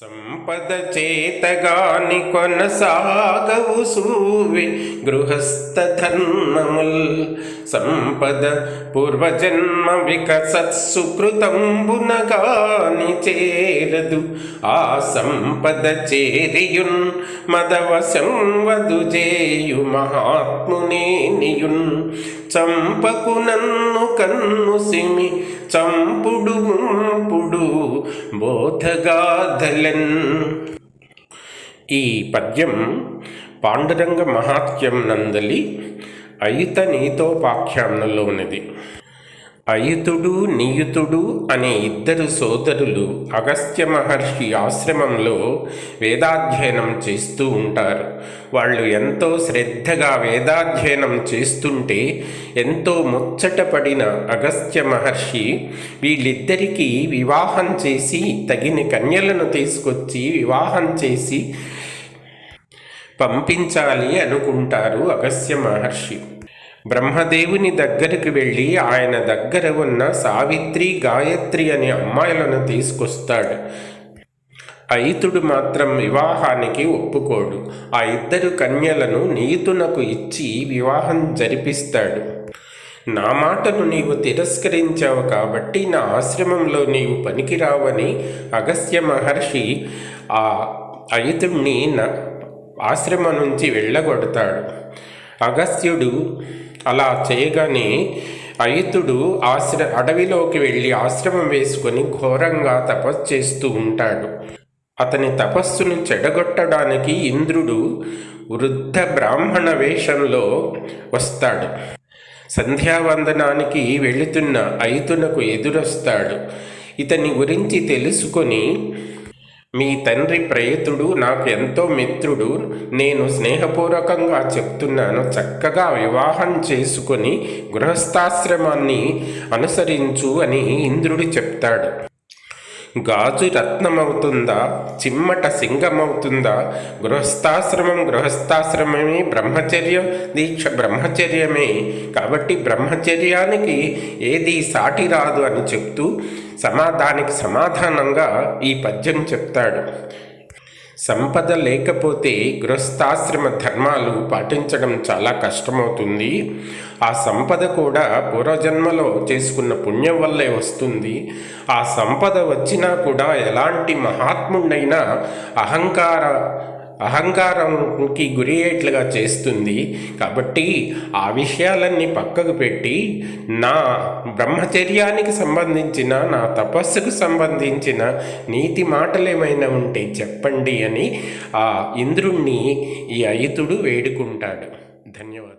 సంపద చేతగాని కొనసాగవు సూవి గృహస్థ ధర్మముల్. సంపద పూర్వజన్మ వికసత్సుకృతంబునగాని చేరదు. ఆ సంపద చేరియున్ మదవశం వదు చేయు మహాత్మునేనియున్ చంపకు నన్ను కన్ను సిమి చంపుడు ముంపుడు బోధగాధలన్. ఈ పద్యం పాండురంగ మహాత్యం నందలి అయుత ఉన్నది. అయుతుడు నియుతుడు అనే ఇద్దరు సోదరులు అగస్త్య మహర్షి ఆశ్రమంలో వేదాధ్యయనం చేస్తూ ఉంటారు. వాళ్ళు ఎంతో శ్రద్ధగా వేదాధ్యయనం చేస్తుంటే ఎంతో ముచ్చటపడిన అగస్త్య మహర్షి వీళ్ళిద్దరికీ వివాహం చేసి తగిన కన్యలను తీసుకొచ్చి వివాహం చేసి పంపించాలి అనుకుంటారు అగస్త్య మహర్షి. బ్రహ్మదేవుని దగ్గరికి వెళ్ళి ఆయన దగ్గర ఉన్న సావిత్రి గాయత్రి అనే అమ్మాయిలను తీసుకొస్తాడు. అయితుడు మాత్రం వివాహానికి ఒప్పుకోడు. ఆ ఇద్దరు కన్యలను నీతునకు ఇచ్చి వివాహం జరిపిస్తాడు. నా మాటను నీవు తిరస్కరించావు కాబట్టి నా ఆశ్రమంలో నీవు పనికిరావని అగస్త్య మహర్షి ఆ అయుతుణ్ణి నా ఆశ్రమం నుంచి వెళ్ళగొడతాడు. అగస్త్యుడు అలా చేయగానే అయుతుడు ఆశ్ర అడవిలోకి వెళ్ళి ఆశ్రమం వేసుకొని ఘోరంగా తపస్సు చేస్తూ ఉంటాడు. అతని తపస్సును చెడగొట్టడానికి ఇంద్రుడు వృద్ధ బ్రాహ్మణ వేషంలో వస్తాడు. సంధ్యావందనానికి వెళుతున్న అయితునకు ఎదురొస్తాడు. ఇతని గురించి తెలుసుకొని మీ తండ్రి ప్రయతుడు నాకు ఎంతో మిత్రుడు నేను స్నేహపూర్వకంగా చెప్తున్నాను. చక్కగా వివాహం చేసుకొని గృహస్థాశ్రమాన్ని అనుసరించు అని ఇంద్రుడు చెప్తాడు. గాజు రత్నమవుతుందా? చిమ్మట సింగమవుతుందా? గృహస్థాశ్రమం గృహస్థాశ్రమమే బ్రహ్మచర్య దీక్ష బ్రహ్మచర్యమే. కాబట్టి బ్రహ్మచర్యానికి ఏది సాటి రాదు అని చెప్తూ సమాధానికి సమాధానంగా ఈ పద్యం చెప్తాడు. సంపద లేకపోతే గృహస్థాశ్రమ ధర్మాలు పాటించడం చాలా కష్టమవుతుంది. ఆ సంపద కూడా పూర్వజన్మలో చేసుకున్న పుణ్యం వల్లే వస్తుంది. ఆ సంపద వచ్చినా కూడా ఎలాంటి మహాత్ముడైనా అహంకార అహంకారంకి గురి అయ్యేట్లుగా చేస్తుంది కాబట్టి ఆ విషయాలన్నీ పక్కకు పెట్టి నా బ్రహ్మచర్యానికి సంబంధించిన నా తపస్సుకు సంబంధించిన నీతి మాటలు ఏమైనా ఉంటే చెప్పండి అని ఆ ఇంద్రుణ్ణి ఈ అయుతుడు వేడుకుంటాడు. ధన్యవాదాలు.